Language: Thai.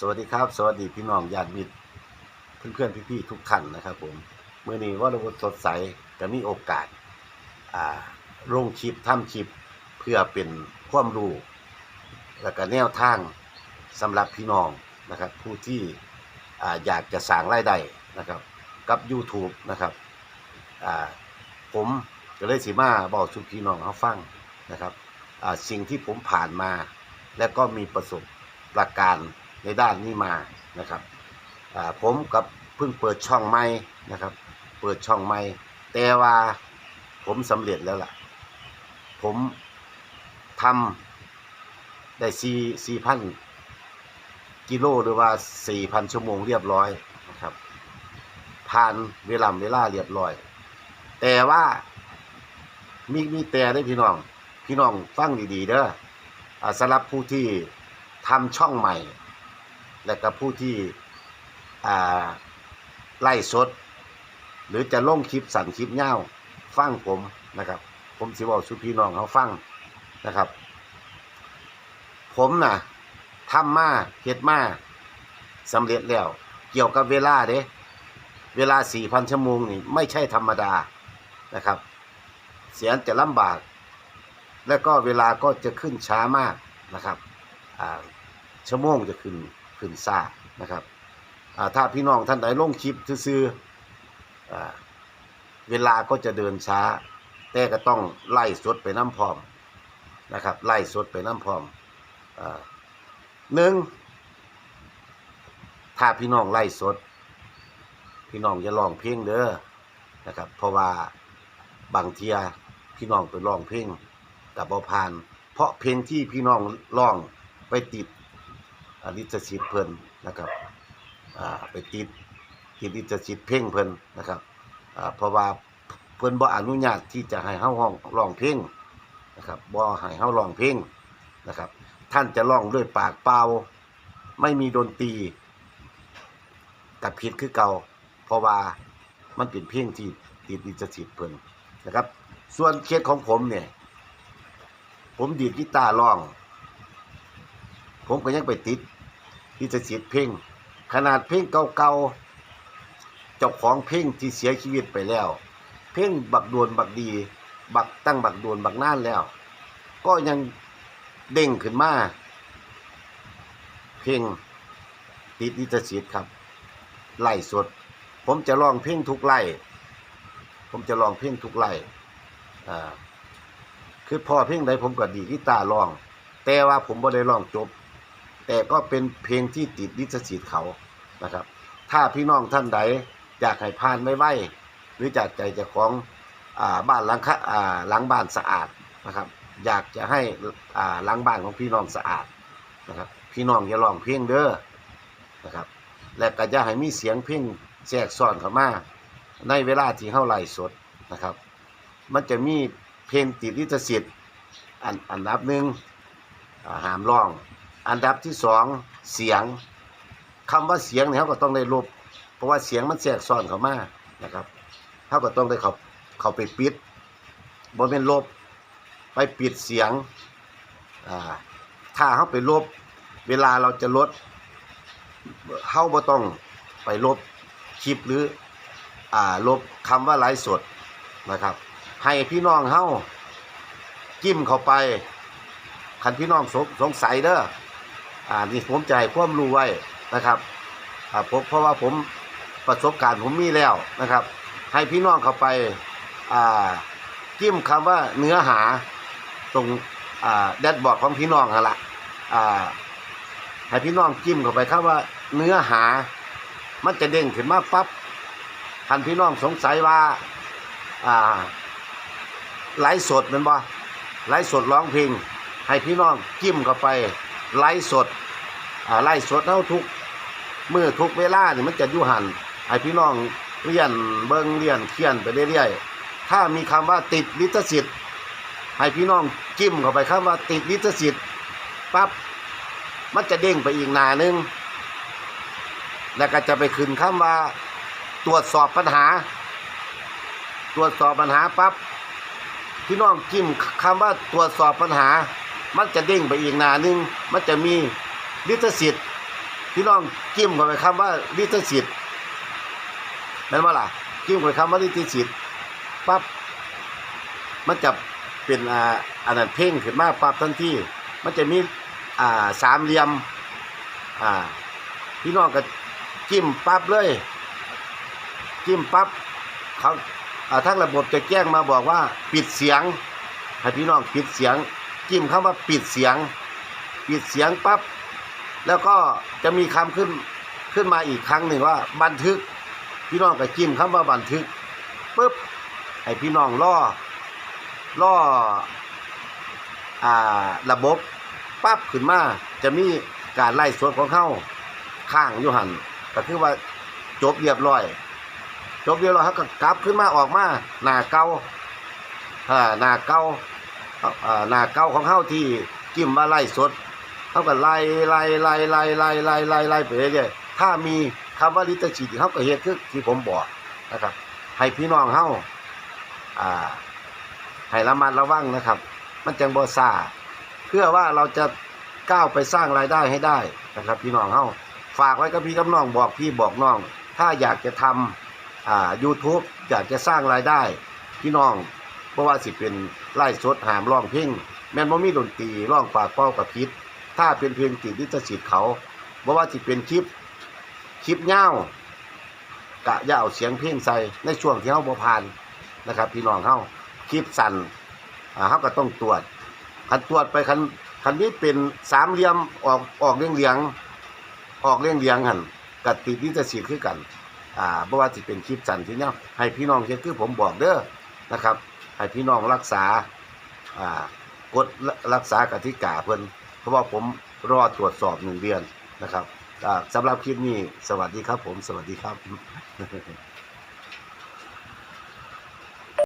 สวัสดีครับ สวัสดีพี่น้องญาติมิตรเพื่อนๆพี่ๆทุกท่านนะครับ ผมเมื่อนี้ว่าเราสดใสจะมีโอกาสอ่าลงคลิปทำคลิปเพื่อเป็นความรู้และก็แนวทางสำหรับพี่น้องนะครับ ผู้ที่อ่าอยากจะสร้างรายได้นะครับ กับ YouTube นะครับอ่าผมก็เลยสิมาบอกสุพี่น้องเขาฟังนะครับอ่าสิ่งที่ผมผ่านมา และก็มีประสบประการ ในด้านนี้มานะครับผมกับเพิ่งเปิดช่องใหม่นะครับ เปิดช่องใหม่แต่ว่าผมสำเร็จแล้วล่ะ ผมทำได้สี่สี่พันกิโลหรือว่าสี่พันชั่วโมงเรียบร้อยนะครับ ผ่านเวลาเวลาเรียบร้อย แต่ว่ามีมีแต่ได้พี่น้อง พี่น้องฟังดีๆเด้อสำหรับผู้ที่ทำช่องใหม่ และกับผู้ที่ไล่สด หรือจะลงคลิปสั่นคลิปเง่าฟังผมนะครับ ผมสิบอกสุพี่น้องเขาฟังนะครับ ผมน่ะทำมาเฮ็ดมาสำเร็จแล้ว เกี่ยวกับเวลาเด้เวลา4,000ชั่วโมงนี่ไม่ใช่ธรรมดานะครับ เสียงจะลำบาก และก็เวลาก็จะขึ้นช้ามากนะครับชั่วโมงจะขึ้น ขึ้นซ่านะครับถ้าพี่น้องท่านใดลงคลิปซื่ออเวลาก็จะเดินช้า แต่ก็ต้องไล่สดไปน้ำพร้อมนะครับ ไล่สดไปน้ำพร้อมอหนึ่งถ้าพี่น้องไล่สด พี่น้องจะร้องเพลงเด้อนะครับ เพราะว่าบางเทียพี่น้องไปร้องเพลงกับบ่ผ่าน เพราะเพลงที่พี่น้องร้องไปติด ลิขสิทธิ์เพิ่นนะครับอ่าไปติดติดลิขสิทธิ์เพลงเพิ่นนะครับอ่าเพราะว่าเพิ่นบ่อนุญาตที่จะให้เฮาร้องร้องเพลงนะครับบ่ให้เฮาร้องเพลงนะครับ ท่านจะร้องด้วยปากเปล่าไม่มีดนตรีกับผิดคือเก่าเพราะว่ามันเป็นเพลงที่ติดลิขสิทธิ์เพิ่นนะครับ ส่วนเคสของผมเนี่ยผมดีดกีตาร์ร้อง ผมก็ยังไปติด ลิขสิทธิ์เพลงขนาดเพลงเก่าๆเจ้าของเพลงที่เสียชีวิตไปแล้ว เพลงบักดวนบักดี บักตั้งบักดวนบักนานแล้ว ก็ยังเด้งขึ้นมาเพลงติดลิขสิทธิ์ครับ ไล่สด ผมจะร้องเพลงทุกไล่ผมจะร้องเพลงทุกไล่อ่าคือพอเพลงใดผมก็ดีดกีตาร์ร้อง แต่ว่าผมบ่ได้ร้องจบ แต่ก็เป็นเพลงที่ติดลิขสิทธิ์เขานะครับ ถ้าพี่น้องท่านใดอยากให้ผ่านไม่ไหวหรือจากใจจะของอบ้านหลังคะอ่าหลังบ้านสะอาดนะครับ อยากจะให้อ่างบ้านของพี่น้องสะอาดนะครับ พี่น้องอย่าร้องเพลงเด้อนะครับ และก็จะให้มีเสียงเพลงแทรกซ้อนเข้ามาในเวลาที่เฮาไลฟ์สดนะครับ มันจะมีเพลงติดลิขสิทธิ์อันอันดับหนึ่งอ่าหามร้อง อันดับที่สองเสียงคำว่าเสียงเนี่ยเขาก็ต้องได้ลบเพราะว่าเสียงมันแทรกซ้อนเข้ามานะครับเขาก็ต้องได้เขาเขาไปปิดบนเป็นลบ ไปปิดเสียงถ้าเขาไปลบ เวลาเราจะลดเขาบ่ต้องไปลบคลิปหรืออ่าลบคำว่าไลฟ์สดนะครับ ให้พี่น้องเฮาจิ้มเข้าไปคันพี่น้องสงสงสัยเด้อ อ่านี่ผมจะให้ความรู้ไว้นะครับอ่าผมเพราะว่าผมประสบการณ์ผมมีแล้วนะครับ ให้พี่น้องเข้าไปอ่าจิ้มคำว่าเนื้อหาตรงอ่าแดชบอร์ดของพี่น้องหั่นละอ่าให้พี่น้องจิ้มเข้าไปคำว่าเนื้อหา มันจะเด้งขึ้นมาปั๊บคันพี่น้องสงสัยว่าอ่าไลฟ์สดแมันบ่ไลฟ์สดร้องเพลงให้พี่น้องจิ้มเข้าไป ไลฟ์สดไลฟ์สดเท่าทุกมือทุกเวลาเนี่ยมันจะยู่หันให้พี่น้องเรียนเบิ้งเรียนเขียนไปเรื่อยๆ ถ้ามีคำว่าติดลิขสิทธิ์ให้พี่น้องจิ้มเข้าไปคำว่าติดลิขสิทธิ์ปั๊บมันจะเด้งไปอีกหนานึง แล้วก็จะไปขึ้นคำว่า ตรวจสอบปัญหา ตรวจสอบปัญหาปั๊บพี่น้องจิ้มคำว่าตรวจสอบปัญหา มันจะเด้งไปอีกหนาหนึง มันจะมีลิขสิทธิ์พี่น้องกิ้มเข้าไปคำว่าลิขสิทธิ์แม่นว่าล่ะกิ้มเข้าไปคำว่าลิขสิทธิ์ปั๊บมันจะเป็นอ่าอันนั้นเพ่งขึ้นมาปั๊บทันทีมันจะมีอ่าสามเหลี่ยมอ่าพี่น้องก็จิ้มปั๊บเลย จิ้มปั๊บเขาทั้งระบบจะแจ้งมาบอกว่า ปิดเสียงให้พี่น้องปิดเสียง จิ้มคำว่าปิดเสียง ปิดเสียงปั๊บแล้วก็จะมีคำขึ้นขึ้นมาอีกครั้งหนึ่งว่าบันทึก พี่น้องก็จิ้มคำว่าบันทึกปุ๊บให้พี่น้องล่อล่ออ่าระบบปั๊บขึ้นมาจะมีการไล่สวดของเข้าข้างยูหันก็คือว่าจบเรียบร้อย จบเรียบร้อยเขาก็กลับขึ้นมาออกมาหน้าเก่าอ่าหน้าเกา่า หน้าเก่าของเขาที่จิ้มาไล่สดเขาก็ไล่ไล่ไล่ไล่ไล่ไล่ไล่ไล่ไปเรื่อยๆถ้ามีคำว่าลิตรฉีดเขาก็เฮ็ดคือที่ผมบอกนะครับ ให้พี่น้องเฮาอ่าให้ระมัดระวังนะครับ มันจังบ่ซ่าเพื่อว่าเราจะก้าวไปสร้างรายได้ให้ได้นะครับ พี่น้องเฮาฝากไว้กับพี่กับน้องบอกพี่บอกน้อง ถ้าอยากจะทำอ่า YouTube อยากจะสร้างรายได้ พี่น้อง ราะว่าสิเป็นไล่สดหามร้องเพลงแม่นบ่มีดนตรีร้องปากเป้ากับพิษถ้าเป็นเพลงติดลิขสิทธิ์เขาบ่ว่าสิเป็นคลิปคลิปยาวกะย่าเอาเสียงเพลงใส่ในช่วงที่เฮาบ่ผ่านนะครับ พี่น้องเฮาคลิปสั้นอ่าเฮาก็ต้องตรวจคันตรวจไปคันคันนี้เป็นสามเหลี่ยมออกออกเรียงเรียงออกเรียงเรียงหันกับติดนิจสิทธิ์คือกันอ่าบ่ว่าสิเป็นคลิปสั้นที่เนี้ยให้พี่น้องเฮ็ดคือผมบอกเด้อนะครับ ให้พี่น้องรักษาอ่ากฎรักษากติกาเพิ่นเพราะว่าผมรอตรวจสอบหนึ่งเดือนนะครับอ่าสำหรับคลิปนี้สวัสดีครับผมสวัสดีครับ